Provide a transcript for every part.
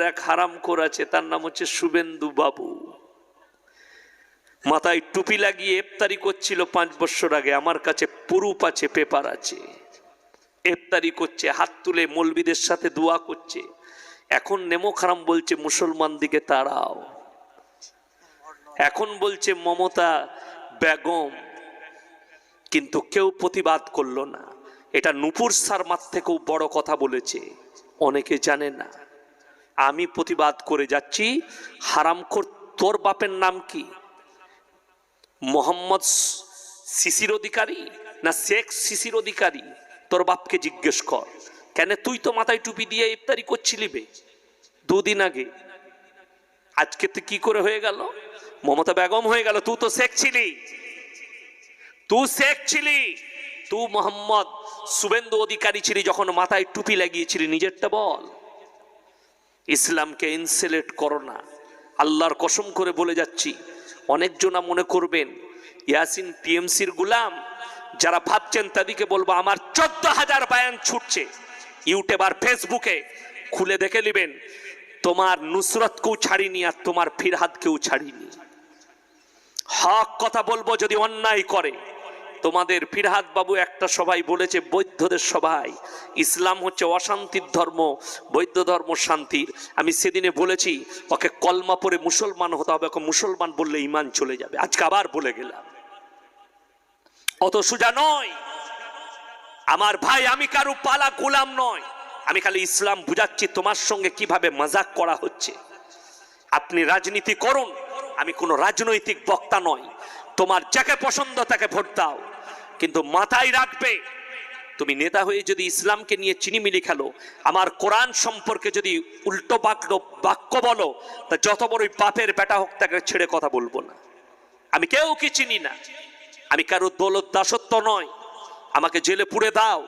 এক হারাম করেছে তার নাম হচ্ছে শুভেন্দু বাবু। মাথায় টুপি লাগিয়ে ইফতারি করছিল পাঁচ বছর আগে, আমার কাছে পুরুপ আছে, পেপার আছে। ইফতারি করছে, হাত তুলে মলবিদের সাথে দোয়া করছে। এখন নেমো খারাম বলছে, মুসলমান দিকে তাড়াও। এখন বলছে, মমতা বেগম, কিন্তু কেউ প্রতিবাদ করল না। এটা নুপুর সারমার থেকেও বড় কথা বলেছে, অনেকে জানে না। আমি প্রতিবাদ করে যাচ্ছি হারামখোর তোর বাপের নাম কি? মোহাম্মদ শিশির অধিকারী না শেখ শিশির অধিকারী? তোর বাপকে জিজ্ঞেস কর। কেন তুই তো মাথায় টুপি দিয়ে ইফতারি করছিলি বে? দুদিন আগে। আজকে তো কি করে হয়ে গেল? মমতা বেগম হয়ে গেল, তুই তো শেখ ছিলি। তুই শেখ ছিলি। তুই মোহাম্মদ শুভেন্দু অধিকারী ছিলি যখন মাথায় টুপি লাগিয়েছিলি, নিজেরটা বল। ইসলামকে ইনসেলেট করো না। আল্লাহর কসম করে বলে যাচ্ছি, অনেকজনা মনে করবেন, ইয়াসিন টিএমসির গুলাম, যারা ভাবছেন তাদেরকে বলব, আমার চোদ্দ হাজার বায়ান ছুটছে। ইউটিউব আর ফেসবুকে খুলে দেখে নেবেন, তোমার নুসরতকেও ছাড়িনি আর তোমার ফিরহাদকেও ছাড়িনি। হক কথা বলব যদি অন্যায় করে তোমাদের ফিরহাদ বাবু একটা সবাই বলেছে বৌদ্ধদের সবাই ইসলাম হচ্ছে অশান্তির ধর্ম বৌদ্ধ ধর্ম শান্তির। আমি সেদিনে বলেছি, ওকে কলমা পরে মুসলমান হতে হবে, ওকে মুসলমান বললে ইমান চলে যাবে। আজকে আবার বলে গেলাম। অত সোজা নয়। আমার ভাই, আমি কারও পালা গোলাম নয়। আমি খালি ইসলাম বুঝাচ্ছি তোমার সঙ্গে কীভাবে মজাক করা হচ্ছে। আপনি রাজনীতি করুন, আমি কোনো রাজনৈতিক বক্তা নয় তোমার যাকে পছন্দ তাকে ভোট দাও। কিন্তু মাথায় রাখবে। তুমি নেতা হয়ে যদি ইসলামকে নিয়ে চিনিমিনি খেলো, আমার কোরআন সম্পর্কে যদি উল্টো বাক্য বাক্য বলো, তা যত বড়ই বাপের বেটা হোক তাকে ছেড়ে কথা বলব না। আমি কেউ কি চিনি না? আমি কারও দৌলত দাসত্ব নয়। আমাকে জেলে পুড়ে দাও।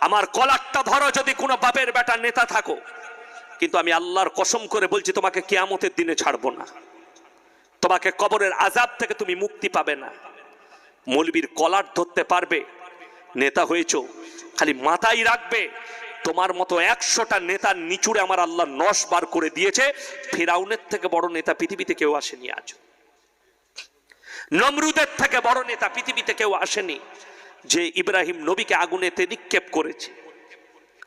আমার কলারটা ধরো যদি কোনো বাপের বেটা নেতা থাকো। কিন্তু আমি আল্লাহর কসম করে বলছি, তোমাকে কেয়ামতের দিনে ছাড়বো না। তোমাকে কবরের আজাব থেকে তুমি মুক্তি পাবে না। মৌলবীর কলার ধরতে পারবে? নেতা হয়েছ, খালি মাথায় রাখবে। তোমার মতো একশোটা নেতার নিচুড়ে আমার আল্লাহ নশ বার করে দিয়েছে। ফেরাউনের থেকে বড় নেতা পৃথিবীতে কেউ আসেনি আজ। নমরুদের থেকে বড় নেতা পৃথিবীতে কেউ আসেনি। যে ইব্রাহিম নবীকে আগুনেতে নিক্ষেপ করেছে।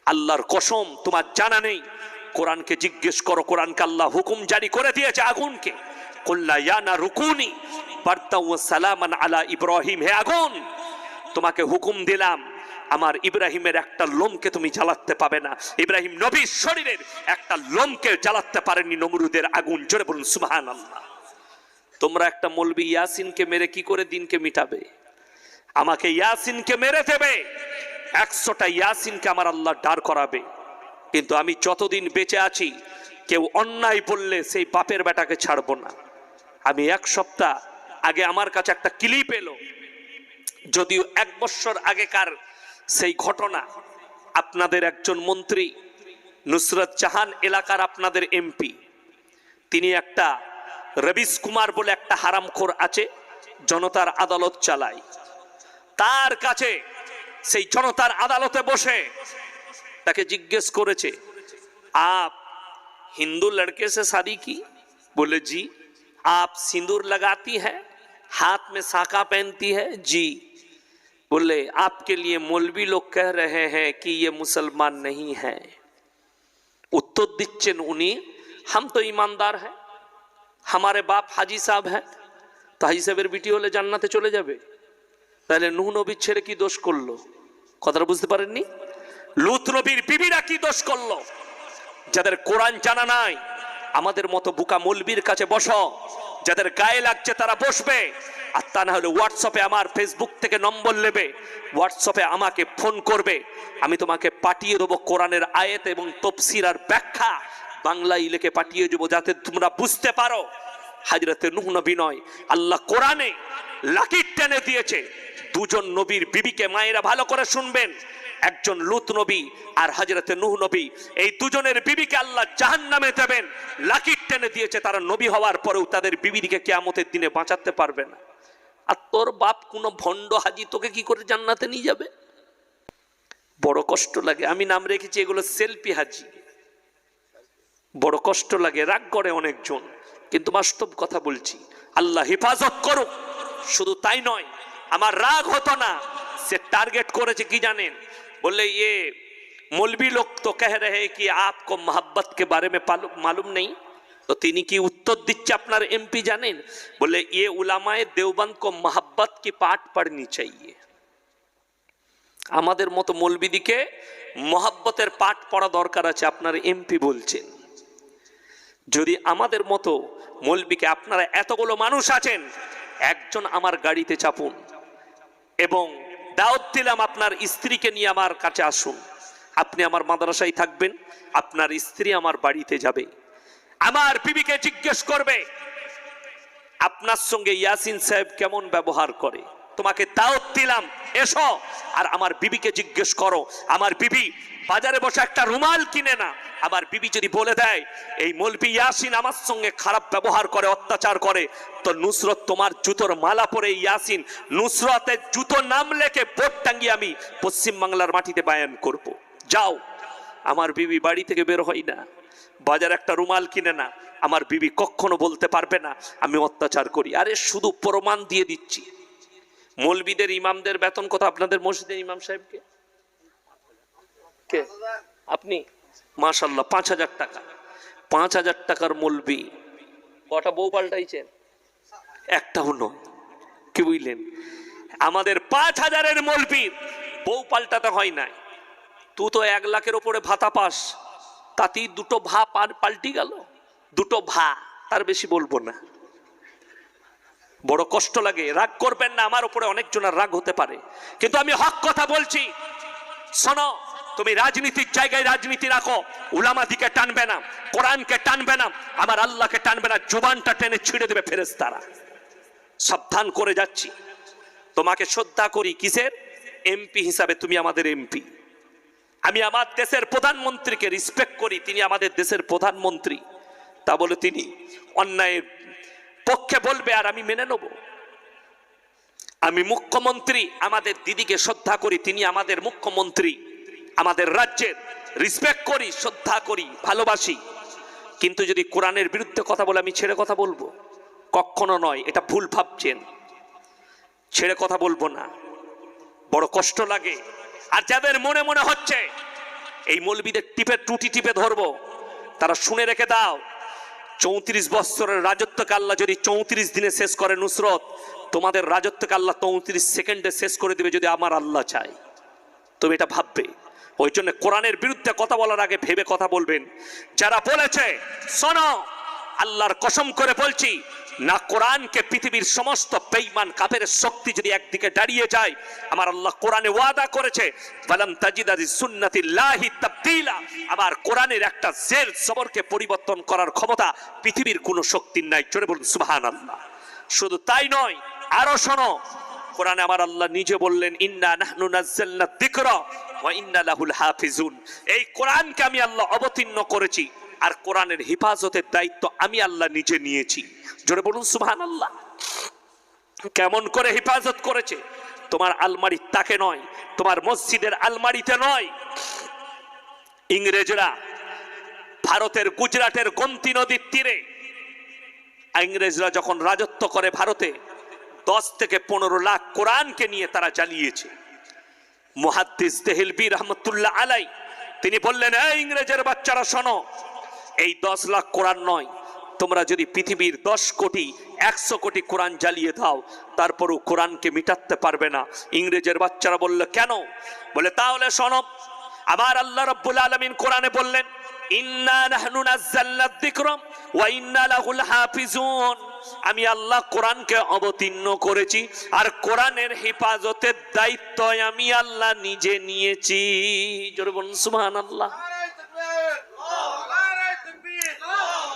আল্লাহর কসম, তোমার জানা নেই। কোরআনকে জিজ্ঞেস করো, কোরআনকে আল্লাহ হুকুম জারি করে দিয়েছে আগুনকে। কল্লা ইয়ানা রুকুনি সালামান আলা ইব্রাহিম, হে আগুন! তোমাকে হুকুম দিলাম, আমার ইব্রাহিমের একটা লোমকে তুমি জ্বালাতে পাবে না। ইব্রাহিম নবীর শরীরের একটা লোমকে জ্বালাতে পারেনি নমরুদের আগুন। জোরে বলুন সুবহান আল্লাহ তোমরা একটা মলবি ইয়াসিনকে মেরে কি করে দিনকে মিটাবে? আমাকে ইয়াসিনকে মেরে দেবে, একশোটা ইয়াসিনকে আমার আল্লাহ ডার করাবে। কিন্তু আমি যতদিন বেঁচে আছি, কেউ অন্যায় বললে সেই বাপের বেটাকে ছাড়বো না। আমি এক সপ্তাহ আগে আমার কাছে একটা ক্লিপ এলো যদিও এক বছর আগেকার সেই ঘটনা আপনাদের একজন মন্ত্রী নুসরত জাহান এলাকার আপনাদের এমপি তিনি একটা রবিশ কুমার বলে একটা হারামখোর আছে জনতার আদালত চালায় তার কাছে সেই জনতার আদালতে বসে তাকে জিজ্ঞেস করেছে আপ हिंदू लड़के से शादी की बोले जी आप सिंदूर लगाती है हाथ में साका पहनती है जी बोले आपके लिए मौलवी लोग कह रहे हैं कि ये मुसलमान नहीं है उत्तर दिच्छेन उन्हीं हम तो ईमानदार हैं हमारे बाप हाजी साहब हैं তো হাজি সাহেবের বিটি হলে জান্নাতে চলে যাবে তাহলে নুহ নবীর ছেড়ে কি দোষ করলো কথাটা বুঝতে পারেননি লুত নবীর বিবিরা কি দোষ করলো যাদের কোরআন জানা নাই আমাদের মতো বুকা মলবির কাছে বসো। যাদের গায়ে লাগছে তারা বসবে। আর তা না হলে হোয়াটসঅ্যাপে আমার ফেসবুক থেকে নম্বর নেবে। হোয়াটসঅ্যাপে আমাকে ফোন করবে। আমি তোমাকে পাঠিয়ে দেবো কোরআনের আয়েত এবং তফসির আর ব্যাখ্যা। বাংলায় লিখে পাঠিয়ে দেবো যাতে তোমরা বুঝতে পারো। হাজরতে নুহ নবী নয়, আল্লাহ কোরআনে লাকির টেনে দিয়েছে। দুজন নবীর বিবিকে মায়েরা ভালো করে শুনবেন। একজন লুত নবী আর হজরতে নুহ নবী। এই দুজনের বিবিকে আল্লাহ জাহান নামে দেবেন। লাকির টেনে দিয়েছে তারা নবী হওয়ার পরেও তাদের বিবিদিকে কেয়ামতের দিনে বাঁচাতে পারবে না। আর তোর বাপ কোনো ভণ্ড হাজি তোকে কি করে জান্নাতে নিয়ে যাবে? বড় কষ্ট লাগে। আমি নাম রেখেছি, এগুলো সেলফি হাজি। বড় কষ্ট লাগে, রাগ করে অনেকজন। কিন্তু বাস্তব কথা বলছি, আল্লাহ হেফাজত করো শুধু তাই নয়, আমার রাগ হতো না, সে টার্গেট করেছে কি জানেন? বললে ইয়ে मौलवी लोग तो कह रहे हैं कि आपको मोहब्बत के बारे में पालू- मालूम नहीं তো তিনি কি উত্তর দিচ্ছে আপনার এমপি জানেন বলে ये उलामाए देवबंद को मोहब्बत की पाठ पढ़नी चाहिए আমাদের মতো মৌলবিদিকে মহাব্বতের পাঠ পড়া দরকার আছে আপনার এমপি বলছেন যদি আমাদের মতো মৌলবিকে আপনারা এতগুলো মানুষ আছেন একজন আমার গাড়িতে চাপুন এবং দাওয়াত দিলাম আপনার স্ত্রীকে নিয়ে আমার কাছে আসুন। আপনি আমার মাদ্রাসায় থাকবেন, আপনার স্ত্রী আমার বাড়িতে যাবে। আমার বিবিকে জিজ্ঞেস করবে, আপনার সঙ্গে ইয়াসিন সাহেব কেমন ব্যবহার করে? তোমাকে দাওয়াত দিলাম। এসো আর আমার বিবিকে জিজ্ঞেস করো। আমার বিবি বাজারে বসে একটা রুমাল কিনে না। আমার বিবি যদি বলে দেয়, এই মলবি ইয়াসিন আমার সঙ্গে খারাপ ব্যবহার করে, অত্যাচার করে, তো নুসরত তোমার জুতোর মালা পরে ইয়াসিন। নুসরতের জুতো নাম লেখে বোর্ড টাঙ্গিয়ে আমি পশ্চিম বাংলার মাটিতে বায়ান করব। যাও। আমার বিবি বাড়ি থেকে বের হয় না। বাজার একটা রুমাল কিনে না। আমার বিবি কখনো বলতে পারবে না, আমি অত্যাচার করি। আরে শুধু প্রমাণ দিয়ে দিচ্ছি। মৌলবিদের ইমামদের বেতন কত? আপনাদের মসজিদের ইমাম সাহেবকে? কে? আপনি? মাশাল্লাহ পাঁচ হাজার টাকা। পাঁচ হাজার টাকার মৌলবি। কটা বউ পাল্টাইছেন? একটাও নয়। কি বুঝলেন? আমাদের পাঁচ হাজারের মৌলবির বউ পাল্টাতে হয় নাই। তুই তো এক লাখের ওপরে ভাতা পাস। তাতেই দুটো ভা পাল্টি গেল। দুটো ভা, তার বেশি বলব না। বড় কষ্ট লাগে, রাগ করবেন না, আমার উপরে অনেকজনের রাগ হতে পারে। কিন্তু আমি হক কথা বলছি। শোনো, তুমি রাজনীতির জায়গায় রাজনীতি রাখো, উলামা দিকে টানবে না, কোরআনকে টানবে না, আমার আল্লাহকে টানবে না, জুবানটা টেনে ছিঁড়ে দেবে ফেরেস্তারা সাবধান করে যাচ্ছি। তোমাকে শ্রদ্ধা করি, কিসের? এমপি হিসাবে তুমি আমাদের এমপি। আমি আমার দেশের প্রধানমন্ত্রীকে রিসপেক্ট করি, তিনি আমাদের দেশের প্রধানমন্ত্রী। তা বলে তিনি অন্যায়ের পক্ষে বলবে, আর আমি মেনে নেব। আমি মুখ্যমন্ত্রী, আমাদের দিদিকে শ্রদ্ধা করি, তিনি আমাদের মুখ্যমন্ত্রী। আমাদের রাজ্যের রিসপেক্ট করি, শ্রদ্ধা করি, ভালোবাসি। কিন্তু যদি কোরআনের বিরুদ্ধে কথা বলে, আমি ছেড়ে কথা বলব? কখনো নয়, এটা ভুল ভাবছেন। ছেড়ে কথা বলব না। বড় কষ্ট লাগে। আর যাদের মনে মনে হচ্ছে, এই মৌলবিদের টিপে টুটি টিপে ধরবো, তারা শুনে রেখে দাও। চৌত্রিশ বছরের রাজত্ব আল্লাহ যদি চৌত্রিশ দিনে শেষ করে নুসরত, তোমাদের রাজত্বকে আল্লাহ চৌত্রিশ সেকেন্ডে শেষ করে দিবে যদি আমার আল্লাহ চাই তুমি এটা ভাববে। ওই জন্য কোরআনের বিরুদ্ধে কথা বলার আগে ভেবে কথা বলবেন। যারা বলেছে, শোনো, আল্লাহর কসম করে বলছি না কোরআনকে পৃথিবীর সমস্ত বেঈমান কাফের শক্তি যদি একদিকে দাঁড়িয়ে যায়, আমার আল্লাহ কোরআনে ওয়াদা করেছে বালাম তাজিদাদি সুন্নাতিল্লাহি তাবদীলা। আমার কোরআনের একটা জের সবরকে পরিবর্তন করার ক্ষমতা পৃথিবীর কোনো শক্তির নাই। জোরে বলুন, সুবহানাল্লাহ। শুধু তাই নয়, আরও শোনো, কোরআনে আমার আল্লাহ নিজে বললেন, ইন্না নাহনু নাজ্জালনা যিকরা ওয়া ইন্না লাহুল হাফিজুন। এই কোরআনকে আমি আল্লাহ অবতীর্ণ করেছি। আর কোরআনের হেফাজতের দায়িত্ব আমি আল্লাহ নিজে নিয়েছি। জোরে বলুন, সুবহানাল্লাহ। কেমন করে হেফাজত করেছে? তোমার আলমারির তাকে নয়, তোমার মসজিদের আলমারিতে নয়। ইংরেজরা ভারতের গুজরাটের গোমতী নদীর তীরে, ইংরেজরা যখন রাজত্ব করে ভারতে, দশ থেকে পনেরো লাখ কোরআনকে নিয়ে তারা জ্বালিয়েছে। মুহাদ্দিস দেহেলবি রহমতুল্লাহ আলাই, তিনি বললেন ইংরেজের বাচ্চারা শোনো এই দশ লাখ কোরআন নয়। তোমরা যদি পৃথিবীর দশ কোটি, একশো কোটি কোরআন জ্বালিয়ে দাও, তারপরও কোরআনকে মিটাতে পারবে না। ইংরেজের বাচ্চারা বলল, কেন? বলে, তাহলে শোনো আবার আল্লাহ রব্বুল আলমিন কোরআনে বললেন আমি আল্লাহ কোরআনকে অবতীর্ণ করেছি, আর কোরআনের হেফাজতের দায়িত্ব আমি আল্লাহ নিজে নিয়েছি। জোরে নারায়ে তাকবীর নারায়ে তাকবীর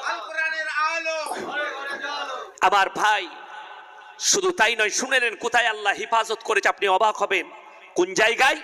আল কোরআনের আলো আমার ভাই। শুধু তাই নয়, শুনে নেন কোথায় আল্লাহ হেফাজত করেছে, আপনি অবাক হবেন। কোন জায়গায়?